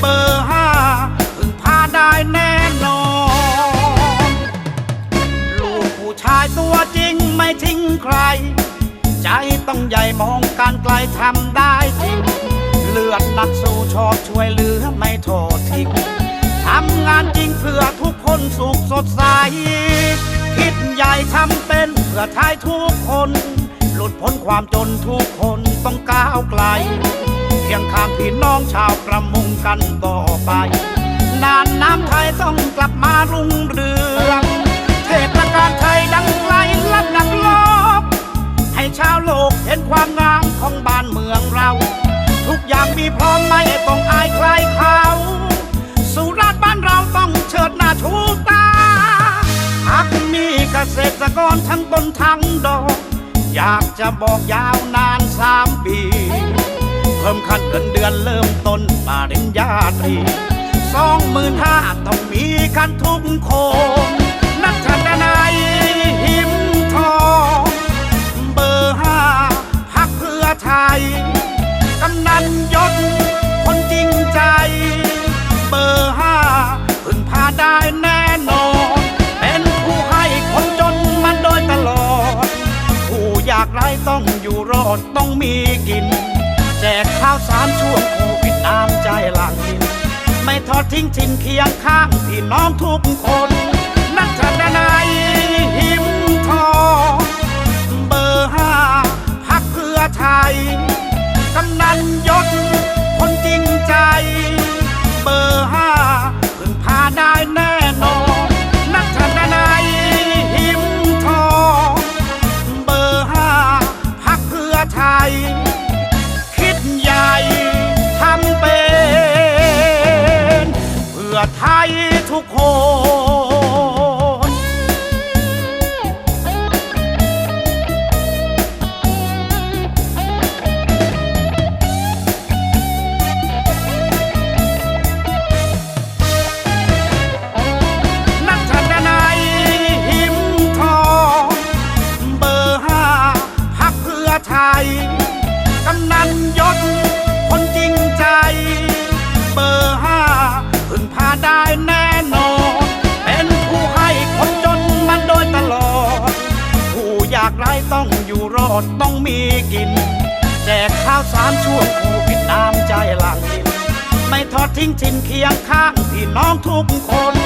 เบอร์ห้าพึงพาได้แน่นอน ลูกผู้ชายตัวจริงไม่ทิ้งใคร ใจต้องใหญ่มองการไกลทำได้จริง เลือดนักสู้ชอบช่วยเหลือไม่โทษทิ้งทำงานจริงเพื่อทุกคนสุขสดใส คิดใหญ่ทำเป็นเพื่อทายทุกคน หลุดพ้นความจนทุกคนต้องก้าวไกล คียงข้างพี่น้องชาวประมงกันต่อไป นานน้ำไทยต้องกลับมารุ่งเรืองเทศกาลไทยดังไกลลับดังโลกให้ชาวโลกเห็นความงามของบ้านเมืองเรา ทุกอย่างมีพร้อมไม่ต้องอายใครเขาสุราษฎร์บ้านเราต้องเชิดหน้าชูตาหากมีเกษตรกรทั้งต้นทั้งดอก อยากจะบอกยาวนานสามปี เพิ่มขั้นเงินเดือนเริ่มต้นปริญญาตรีสองหมื่นห้าต้องมีกันทุกคนนักชันนายหิมทองเบอร์ห้าพักเพื่อไทยกำนันยศคนจริงใจ เบอร์ห้าพึ่งพาได้แน่นอน เป็นผู้ให้คนจนมันโดยตลอด ผู้อยากไร้ต้องอยู่รอดต้องมีกิน กข้าวสารช่วงโควิดน้ำใจหลังดิน ไม่ทอดทิ้งทิ้นเคียงข้างพี่น้องทุกคนนักชนนายหิมทองเบอร์ห้าพักเพื่อไทยกำนันยศคนจริงใจ เบอร์ห้า ไทยทุกคนนั ดต้องมีกิน แจกข้าวสารช่วงโควิดน้ำใจหลังดิน ไม่ทอดทิ้งทิ้นเคียงข้างพี่น้องทุกคน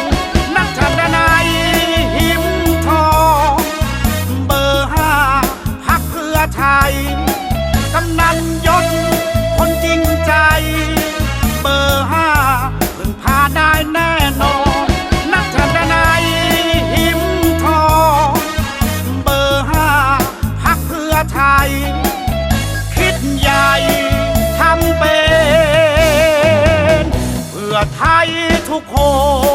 ไทยทุกคน